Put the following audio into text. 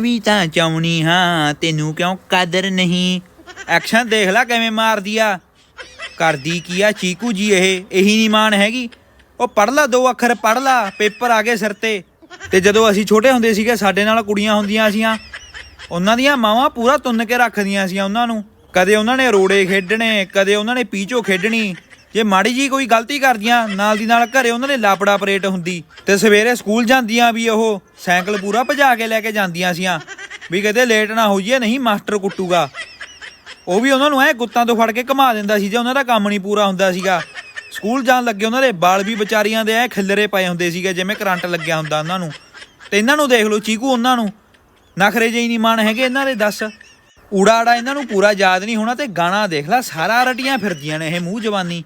ਵੀ ਤਾਂ ਚਾਉਣੀ ਹਾਂ, ਤੈਨੂੰ ਕਿਉਂ ਕਦਰ ਨਹੀਂ? ਐਕਸ਼ਨ ਦੇਖ ਲੈ ਕਿਵੇਂ ਮਾਰਦੀ ਆ। ਕਰਦੀ ਕੀ ਆ ਚੀਕੂ ਜੀ ਇਹ, ਇਹੀ ਨਹੀਂ ਮਾਨ ਹੈਗੀ। ਉਹ ਪੜ ਲਾ, ਦੋ ਅੱਖਰ ਪੜ ਲਾ, ਪੇਪਰ ਆ ਗਏ ਸਿਰ ਤੇ। ਤੇ ਜਦੋਂ ਅਸੀਂ ਛੋਟੇ ਹੁੰਦੇ ਸੀਗੇ, ਸਾਡੇ ਨਾਲ ਕੁੜੀਆਂ ਹੁੰਦੀਆਂ ਸੀਆਂ। ਉਹਨਾਂ ਦੀਆਂ ਮਾਵਾਂ ਪੂਰਾ ਤੁੰਨ ਕੇ ਰੱਖਦੀਆਂ ਸੀ ਉਹਨਾਂ ਨੂੰ। ਕਦੇ ਉਹਨਾਂ ਨੇ ਰੋੜੇ ਖੇਡਣੇ, ਕਦੇ ਉਹਨਾਂ ਨੇ ਪੀਚੋ ਖੇਡਣੀ। ਜੇ ਮਾੜੀ ਜੀ ਕੋਈ ਗਲਤੀ ਕਰਦੀਆਂ ਨਾਲ ਦੀ ਨਾਲ ਘਰੇ ਉਹਨਾਂ ਨੇ ਲਾਪੜਾ ਪਰੇਟ ਹੁੰਦੀ, ਤੇ ਸਵੇਰੇ ਸਕੂਲ ਜਾਂਦੀਆਂ ਵੀ ਉਹ ਸਾਈਕਲ ਪੂਰਾ ਭਜਾ ਕੇ ਲੈ ਕੇ ਜਾਂਦੀਆਂ ਸੀਆਂ, ਵੀ ਕਦੇ ਲੇਟ ਨਾ ਹੋ ਜਾਈਏ ਨਹੀਂ ਮਾਸਟਰ ਕੁੱਟੂਗਾ। ਉਹ ਵੀ ਉਹਨਾਂ ਨੂੰ ਐ ਗੁੱਤਾਂ ਤੋਂ ਫੜ ਕੇ ਘੁਮਾ ਦਿੰਦਾ ਸੀ, ਜੇ ਉਹਨਾਂ ਦਾ ਕੰਮ ਨਹੀਂ ਪੂਰਾ ਹੁੰਦਾ ਸੀਗਾ। ਸਕੂਲ ਜਾਣ ਲੱਗੇ ਉਹਨਾਂ ਦੇ ਵਾਲ ਵੀ ਵਿਚਾਰੀਆਂ ਦੇ ਐ ਖਿਲਰੇ ਪਏ ਹੁੰਦੇ ਸੀਗੇ, ਜਿਵੇਂ ਕਰੰਟ ਲੱਗਿਆ ਹੁੰਦਾ ਉਹਨਾਂ ਨੂੰ। ਤੇ ਇਹਨਾਂ ਨੂੰ ਦੇਖ ਲਓ ਚੀਕੂ ਉਹਨਾਂ ਨੂੰ। ਨਖਰੇ ਜਿਹੀ ਨਹੀਂ ਮਾਣ ਹੈਗੇ ਇਹਨਾਂ ਦੇ, ਦੱਸ। ਊੜਾ ਇਹਨਾਂ ਨੂੰ ਪੂਰਾ ਯਾਦ ਨਹੀਂ ਹੋਣਾ ਤੇ ਗਾਣਾ ਦੇਖ ਲੈ, ਸਾਰਾ ਰਟੀਆਂ ਫਿਰਦੀਆਂ ਨੇ ਇਹ ਮੂੰਹ ਜਵਾਨੀ।